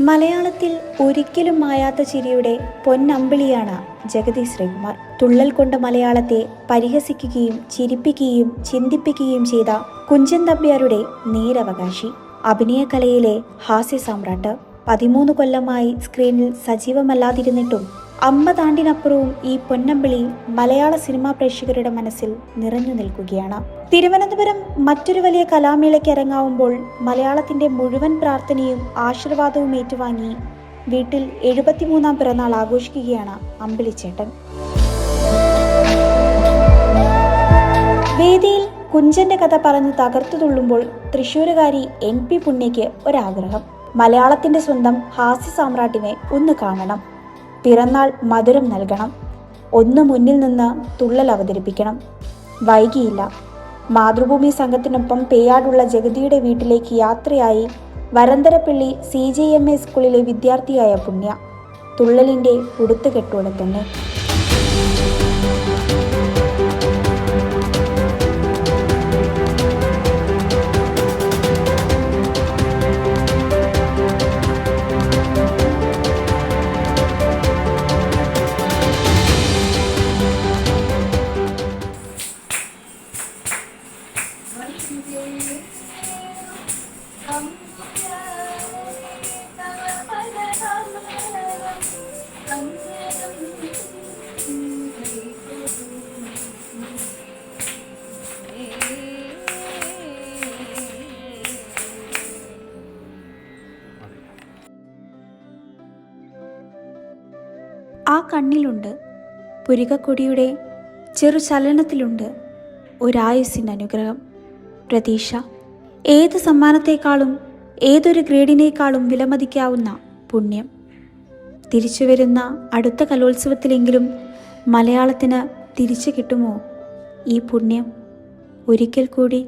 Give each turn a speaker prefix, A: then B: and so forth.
A: മലയാളത്തിൽ ഒരിക്കലും മായാത്ത ചിരിയുടെ പൊന്നമ്പിളിയാണ് ജഗതി ശ്രീകുമാർ. തുള്ളൽ കൊണ്ട് മലയാളത്തെ പരിഹസിക്കുകയും ചിരിപ്പിക്കുകയും ചിന്തിപ്പിക്കുകയും ചെയ്ത കുഞ്ചൻ തമ്പ്യാരുടെ നേരവകാശി. അഭിനയകലയിലെ ഹാസ്യ സാമ്രാട്ട് പതിമൂന്ന് കൊല്ലമായി സ്ക്രീനിൽ സജീവമല്ലാതിരുന്നിട്ടും അമ്പതാണ്ടിനപ്പുറവും ഈ പൊന്നമ്പിളി മലയാള സിനിമാ പ്രേക്ഷകരുടെ മനസ്സിൽ നിറഞ്ഞു നിൽക്കുകയാണ്. തിരുവനന്തപുരം മറ്റൊരു വലിയ കലാമേളയ്ക്ക് ഇറങ്ങാവുമ്പോൾ മലയാളത്തിന്റെ മുഴുവൻ പ്രാർത്ഥനയും ആശീർവാദവും ഏറ്റുവാങ്ങി വീട്ടിൽ എഴുപത്തിമൂന്നാം പിറന്നാൾ ആഘോഷിക്കുകയാണ് അമ്പിളിച്ചേട്ടൻ. വേദിയിൽ കുഞ്ചന്റെ കഥ പറഞ്ഞ് തകർത്തു തുള്ളുമ്പോൾ തൃശ്ശൂരുകാരി എൻ പി പുണ്യയ്ക്ക് ഒരാഗ്രഹം. മലയാളത്തിന്റെ സ്വന്തം ഹാസ്യ സാമ്രാട്ടിനെ ഒന്ന് കാണണം. പിറന്നാൾ മധുരം നൽകണം. ഒന്ന് മുന്നിൽ നിന്ന് തുള്ളൽ അവതരിപ്പിക്കണം. വൈകിയില്ല. മാതൃഭൂമി സംഘത്തിനൊപ്പം പേയാടുള്ള ജഗതിയുടെ വീട്ടിലേക്ക് യാത്രയായി Varantharappally C J M A സ്കൂളിലെ വിദ്യാർത്ഥിയായ പുണ്യ. തുള്ളലിന്റെ ഉടുത്തുകെട്ടോടെ തന്നെ. ആ കണ്ണിലുണ്ട് പുരികക്കൊടിയുടെ ചെറു ചലനത്തിലുണ്ട് ഒരായുസിന്റെ അനുഗ്രഹം പ്രതീക്ഷ. ഏത് സമ്മാനത്തെക്കാളും ഏതൊരു ഗ്രേഡിനേക്കാളും വിലമതിക്കാവുന്ന പുണ്യം. തിരിച്ചു വരുന്ന അടുത്ത കലോത്സവത്തിലെങ്കിലും മലയാളത്തിന് തിരിച്ചു കിട്ടുമോ ഈ പുണ്യം? ഒരിക്കൽ കൂടി